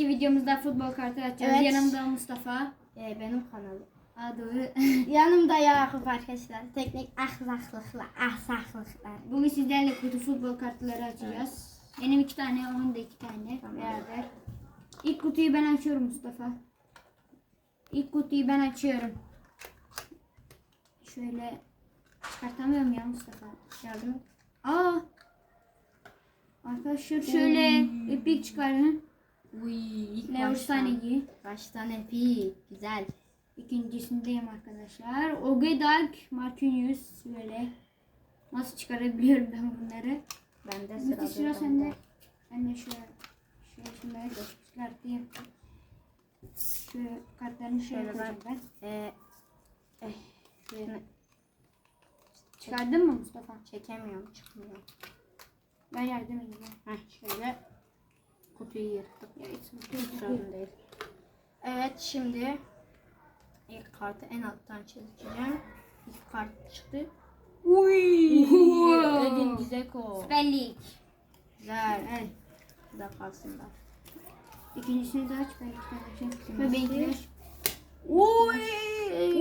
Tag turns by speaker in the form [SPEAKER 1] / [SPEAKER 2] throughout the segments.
[SPEAKER 1] İlk videomuzda futbol kartı açacağız.
[SPEAKER 2] Evet.
[SPEAKER 1] Yanımda Mustafa.
[SPEAKER 2] Ee, benim kanalım.
[SPEAKER 1] Aa doğru.
[SPEAKER 2] Yanımda Yakup arkadaşlar. Teknik ahlaklıklar, ahlaklıklar.
[SPEAKER 1] Bugün sizlerle kutu futbol kartları açacağız. Benim iki tane, onun da iki tane
[SPEAKER 2] Tamam.
[SPEAKER 1] beraber. İlk kutuyu ben açıyorum Mustafa. İlk kutuyu ben açıyorum. Şöyle çıkartamıyorum ya Mustafa.
[SPEAKER 2] Yardım.
[SPEAKER 1] Aa. Arkadaşlar şöyle epik çıkarın.
[SPEAKER 2] Uy, ilk
[SPEAKER 1] Leo
[SPEAKER 2] baştan.
[SPEAKER 1] Sane'yi.
[SPEAKER 2] Baştan epi. Güzel.
[SPEAKER 1] İkincisindeyim arkadaşlar. Ogedag, Marquinhos böyle. Nasıl çıkarabiliyorum ben bunları?
[SPEAKER 2] Bende
[SPEAKER 1] Mete
[SPEAKER 2] sıra.
[SPEAKER 1] sıra sende. Ben de şöyle şöyle şunları da çıkartayım. Şu kartlarını şöyle
[SPEAKER 2] Şöyle
[SPEAKER 1] koyacağım ben.
[SPEAKER 2] Ee, eh, şunu
[SPEAKER 1] Çıkardın mı Mustafa?
[SPEAKER 2] çekemiyorum, çıkmıyor.
[SPEAKER 1] Ben yardım edeyim.
[SPEAKER 2] Heh, şöyle kutuyu yırttık.
[SPEAKER 1] Evet.
[SPEAKER 2] Sorun değil. Evet şimdi ilk kartı en alttan çizeceğim. İlk kart çıktı.
[SPEAKER 1] Uy!
[SPEAKER 2] Edin Dzeko.
[SPEAKER 1] Süper Lig.
[SPEAKER 2] Güzel. Evet. Bu da kalsın da.
[SPEAKER 1] İkincisini de aç. Ben iki tane aç.
[SPEAKER 2] Uy.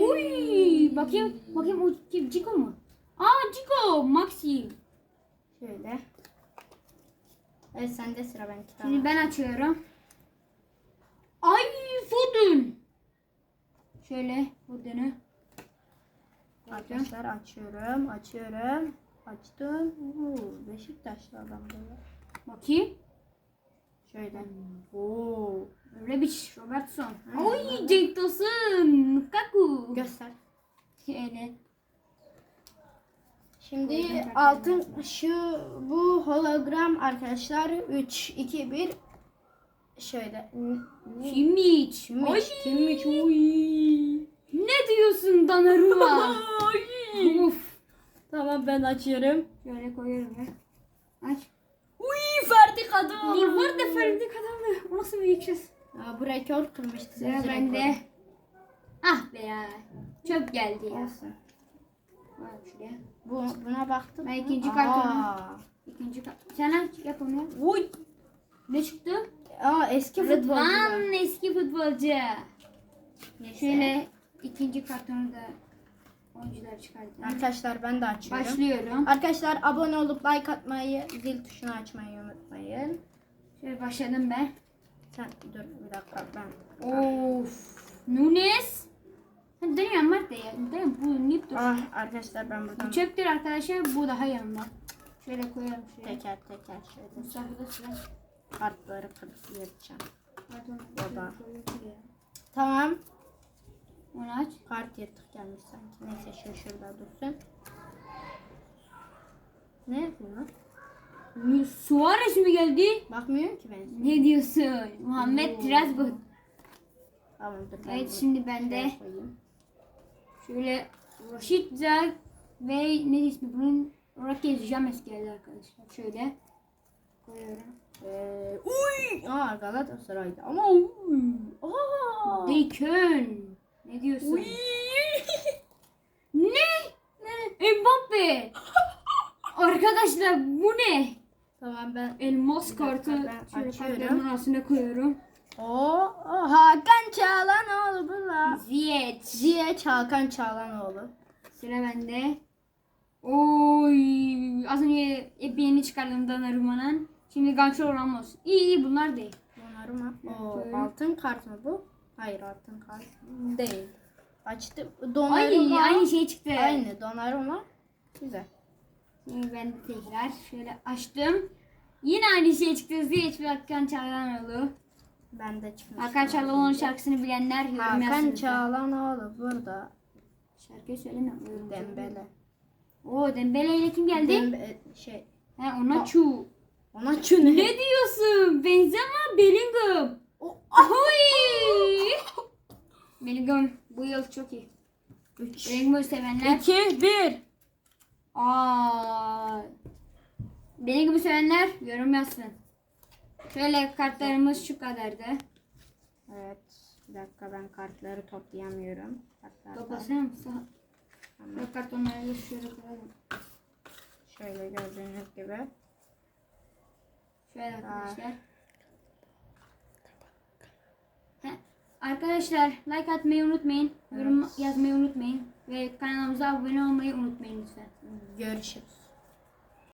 [SPEAKER 1] Uy! Bakayım. Bakayım o kim? Cico mu? Aa Cico! Maxi.
[SPEAKER 2] Şöyle. Evet sende sıra ben iki tane.
[SPEAKER 1] Şimdi ben açıyorum. Ay Foden. Şöyle Foden'ı.
[SPEAKER 2] Arkadaşlar açıyorum, açıyorum. Açtım. Oo, Beşiktaşlı adam böyle.
[SPEAKER 1] Bakayım.
[SPEAKER 2] Şöyle. Oo.
[SPEAKER 1] Rebic, Robertson.
[SPEAKER 2] Hmm.
[SPEAKER 1] Oy Cenk Tosun. Lukaku.
[SPEAKER 2] Göster.
[SPEAKER 1] Şöyle.
[SPEAKER 2] Şimdi altın şu bu hologram arkadaşlar 3 2 1 şöyle.
[SPEAKER 1] Oy.
[SPEAKER 2] Kimmiş? Uy.
[SPEAKER 1] Ne diyorsun Donnarumma? Uf.
[SPEAKER 2] Tamam ben açıyorum.
[SPEAKER 1] Şöyle koyuyorum ya. Aç.
[SPEAKER 2] Uy Ferdi kadın.
[SPEAKER 1] Niye var da Ferdi kazandı? O nasıl bir?
[SPEAKER 2] Aa, bu rekor kırmıştı.
[SPEAKER 1] Sıra bende. Ah be ya. Çöp geldi ya.
[SPEAKER 2] Olsun.
[SPEAKER 1] Bak şuraya.
[SPEAKER 2] Bu, buna baktım.
[SPEAKER 1] Ben ikinci kartonu- İkinci kat. Sen aç yap onu.
[SPEAKER 2] Uy.
[SPEAKER 1] Ne çıktı?
[SPEAKER 2] Aa eski futbolcular.
[SPEAKER 1] Rıdvan eski futbolcu.
[SPEAKER 2] Neyse.
[SPEAKER 1] Şöyle ikinci kartonu da oyuncular çıkardım.
[SPEAKER 2] Arkadaşlar ben de açıyorum.
[SPEAKER 1] Başlıyorum.
[SPEAKER 2] Arkadaşlar abone olup like atmayı, zil tuşunu açmayı unutmayın.
[SPEAKER 1] Şöyle başladım ben.
[SPEAKER 2] Sen dur bir dakika ben.
[SPEAKER 1] Of. Nunes. Hadi dönüyorum Mert de ya. Dönüyorum. Bu nip dur.
[SPEAKER 2] Ah arkadaşlar ben buradan
[SPEAKER 1] Bu çöptür arkadaşlar. Bu daha yanında. Şöyle koyalım şuraya.
[SPEAKER 2] teker teker şöyle
[SPEAKER 1] da sıra.
[SPEAKER 2] kartları kırıp.
[SPEAKER 1] Pardon.
[SPEAKER 2] Baba.
[SPEAKER 1] şöyle.
[SPEAKER 2] Tamam.
[SPEAKER 1] Onu aç.
[SPEAKER 2] Kart yırtık gelmiş sanki. Neyse şu şurada dursun. Ne yapıyor lan?
[SPEAKER 1] Suarez mi geldi?
[SPEAKER 2] Bakmıyorum ki ben.
[SPEAKER 1] Ne diyorsun? Muhammed
[SPEAKER 2] Oo.
[SPEAKER 1] Tirazgut.
[SPEAKER 2] Tamam dur ben
[SPEAKER 1] Evet şimdi
[SPEAKER 2] şuraya koyayım.
[SPEAKER 1] Şöyle Rashid Zag ve ne ismi bunun? Raquel James geldi arkadaşlar. Şöyle koyuyorum.
[SPEAKER 2] Ee, uy! Aa Galatasaray'da ama uy! Aa!
[SPEAKER 1] Deykön. Ne diyorsun?
[SPEAKER 2] Uy!
[SPEAKER 1] Ne? Ne? Mbappe. Arkadaşlar bu ne?
[SPEAKER 2] tamam ben
[SPEAKER 1] Elmas kartı şöyle kartların arasına koyuyorum.
[SPEAKER 2] O, o Hakan Çağlanoğlu burada.
[SPEAKER 1] Ziyech.
[SPEAKER 2] Ziyech Hakan Çağlanoğlu.
[SPEAKER 1] Sıra bende. Oy. Az önce Epiyen'i çıkardım Donnarumma'nın. Şimdi Gancho Ramos. İyi iyi bunlar değil.
[SPEAKER 2] Bunlar mı? Altın kart mı bu? Hayır altın kart değil. Açtım.
[SPEAKER 1] Ay
[SPEAKER 2] Donnarumma.
[SPEAKER 1] aynı şey çıktı.
[SPEAKER 2] Aynı Donnarumma. Güzel.
[SPEAKER 1] Şimdi ben de tekrar şöyle açtım. Yine aynı şey çıktı. Ziyech ve Hakan Çalhanoğlu.
[SPEAKER 2] Ben de çıkmış.
[SPEAKER 1] Hakan Çalhanoğlu'nun şarkısını bilenler yorum
[SPEAKER 2] Hakan
[SPEAKER 1] yazsın.
[SPEAKER 2] Çağlanoğlu burada.
[SPEAKER 1] Şarkıyı yorum
[SPEAKER 2] Dembele.
[SPEAKER 1] Oo Dembele ile kim geldi?
[SPEAKER 2] Dembe şey.
[SPEAKER 1] He ona Chu.
[SPEAKER 2] Ona çünü.
[SPEAKER 1] Ne diyorsun? Benzema Bellingham.
[SPEAKER 2] O,
[SPEAKER 1] Ahoy! Bellingham bu yıl çok iyi.
[SPEAKER 2] 3
[SPEAKER 1] Bellingham'ı sevenler.
[SPEAKER 2] 2 1
[SPEAKER 1] Aa. Bellingham'ı sevenler yorum yazsın. Şöyle kartlarımız şu kadardı.
[SPEAKER 2] Evet. Bir dakika ben kartları toplayamıyorum. Kartlardan.
[SPEAKER 1] Toplasana mısın?
[SPEAKER 2] Tamam.
[SPEAKER 1] Şöyle kartonları şöyle koyalım.
[SPEAKER 2] Şöyle gördüğünüz gibi.
[SPEAKER 1] Şöyle arkadaşlar. Arkadaşlar like atmayı unutmayın. Yorum yazmayı unutmayın. Ve kanalımıza abone olmayı unutmayın lütfen.
[SPEAKER 2] Görüşürüz.